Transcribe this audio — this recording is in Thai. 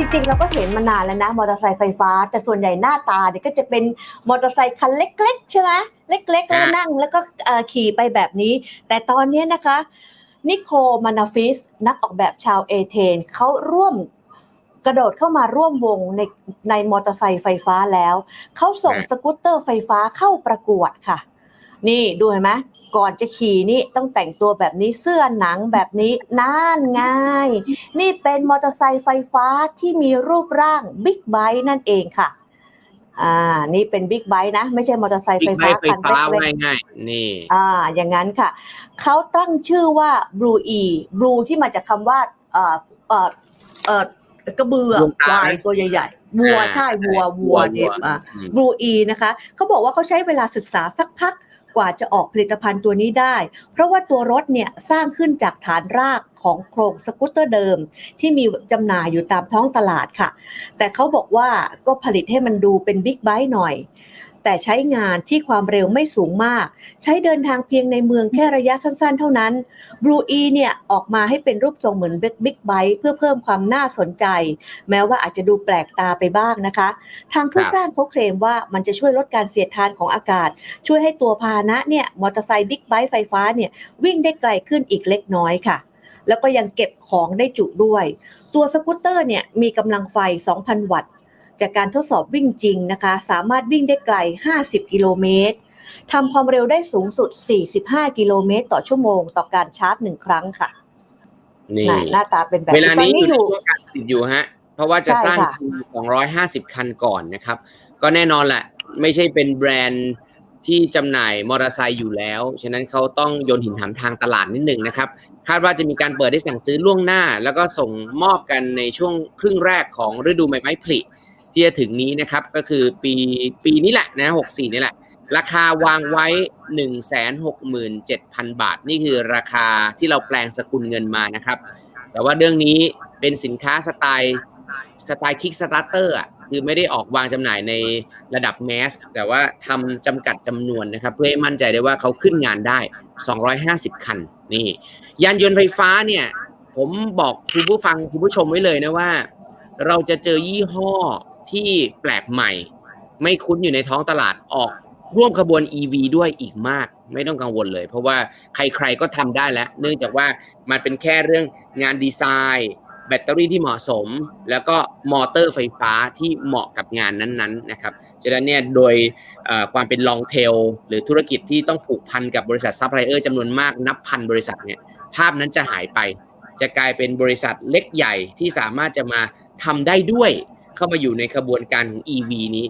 จริงๆเราก็เห็นมานานแล้วนะมอเตอร์ไซค์ไฟฟ้า แต่ส่วนใหญ่หน้าตาเนี่ยก็จะเป็นมอเตอร์ไซค์คันเล็ก ๆ ใช่ไหมเล็กๆแล้วอ่านั่งแล้วก็เอ่อขี่ไปแบบนี้ แต่ตอนนี้นะคะ นิโคมานาฟิสนักออกแบบชาวเอเธนเขาร่วมกระโดดเข้ามาร่วมวงในในมอเตอร์ไซค์ไฟฟ้าแล้ว เขาส่งสกูตเตอร์ไฟฟ้าเข้าประกวดค่ะ นี่ดูเห็นไหมก่อนจะขี่นี่ต้องแต่งตัวแบบนี้เสื้อหนังแบบนี้น่านง่าย นี่เป็นมอเตอร์ไซค์ไฟฟ้าที่มีรูปร่างบิ๊กไบค์นั่นเองค่ะ อ่า นี่เป็นบิ๊กไบค์นะ ไม่ใช่มอเตอร์ไซค์บิ๊ไฟกไบฟ้าค์ไฟคันฟ้าเล็กว่าง่ายๆนี่ๆอ่า อย่างนั้นค่ะ เขาตั้งชื่อว่า Blue E Blue ที่มาจากคำว่าเอ่อเอ่อเอ่อกระเบือดวงตาควายตัวใหญ่ๆวัวอ่าใช่วัววัวเนี่ยอะอืมบลูอีนะคะเขาบอกว่าเขาใช้เวลาศึกษาสักพัก กว่าจะออกผลิตภัณฑ์ตัวนี้ได้ เพราะว่าตัวรถเนี่ยสร้างขึ้นจากฐานรากของโครงสกูตเตอร์เดิม ที่มีจำหน่ายอยู่ตามท้องตลาดค่ะ แต่เขาบอกว่าก็ผลิตให้มันดูเป็นบิ๊กไบค์หน่อย แต่ใช้งานที่ความเร็วไม่สูงมาก ใช้เดินทางเพียงในเมืองแค่ระยะสั้นๆ เท่านั้น Blue E เนี่ยออกมาให้เป็นรูปทรงเหมือนบิ๊กไบค์เพื่อเพิ่มความน่าสนใจ แม้ว่าอาจจะดูแปลกตาไปบ้างนะคะ ทางผู้ครับสร้างเขาเคลมว่ามันจะช่วยลดการเสียดทานของอากาศ ช่วยให้ตัวพาหนะเนี่ยมอเตอร์ไซค์บิ๊กไบค์ไฟฟ้าเนี่ยวิ่งได้ไกลขึ้นอีกเล็กน้อยค่ะแล้วก็ยังเก็บของได้จุด้วย ตัวสกูตเตอร์เนี่ยมีกำลังไฟ 2,000 วัตต์ จากการทดสอบวิ่งจริงนะคะ สามารถวิ่งได้ไกล 50 กิโลเมตรทำความเร็วได้สูงสุด 45 กิโลเมตร ต่อชั่วโมง ต่อการชาร์จหนึ่งครั้งค่ะนี่น่ะหน้าตาเป็นแบบเวลาตอนนี้นี้อยู่อในยู่ช่วงการผลิตอยู่ฮะ เพราะว่าจะใช่สร้างค่ะที250 คันก่อนนะครับ ก็แน่นอนแหละไม่ใช่เป็นแบรนด์ที่จำหน่ายมอเตอร์ไซค์อยู่แล้ว ฉะนั้นเขาต้องโยนหินถามทางตลาดนิดหนึ่งนะครับ คาดว่าจะมีการเปิดให้สั่งซื้อล่วงหน้า แล้วก็ส่งมอบกันในช่วงครึ่งแรกของฤดูใบไม้ผลิ ที่จะถึงนี้นะครับ ก็คือปีปีนี้แหละนะ64นี่แหละ ราคาวางไว้167,000บาท นี่คือราคาที่เราแปลงสกุลเงินมานะครับ แต่ว่าเรื่องนี้เป็นสินค้าสไตล์สไตล์คิกสตาร์เตอร์อะคือไม่ได้ออกวางจำหน่ายในระดับแมส แต่ว่าทำจำกัดจำนวนนะครับ เพื่อให้มั่นใจได้ว่าเขาขึ้นงานได้ 250 คันนี่ ยานยนต์ไฟฟ้าเนี่ย ผมบอกคุณผู้ฟังคุณผู้ชมไว้เลยนะว่า เราจะเจอยี่ห้อ ที่แปลกใหม่ ไม่คุ้นอยู่ในท้องตลาดออกร่วมขบวน EV ด้วยอีกมาก ไม่ต้องกังวลเลย เพราะว่าใครๆก็ทำได้แล้ว เนื่องจากว่ามันเป็นแค่เรื่องงานดีไซน์ แบตเตอรี่ที่เหมาะสม แล้วก็มอเตอร์ไฟฟ้าที่เหมาะกับงานนั้นๆนะครับฉะนั้นเนี่ยโดยความเป็นลองเทลหรือธุรกิจที่ต้องผูกพันกับบริษัทซัพพลายเออร์จำนวนมากนับพันบริษัทเนี่ยภาพนั้นจะหายไป จะกลายเป็นบริษัทเล็กใหญ่ที่สามารถจะมาทำได้ด้วย เข้ามาอยู่ในขบวนการของ EV นี้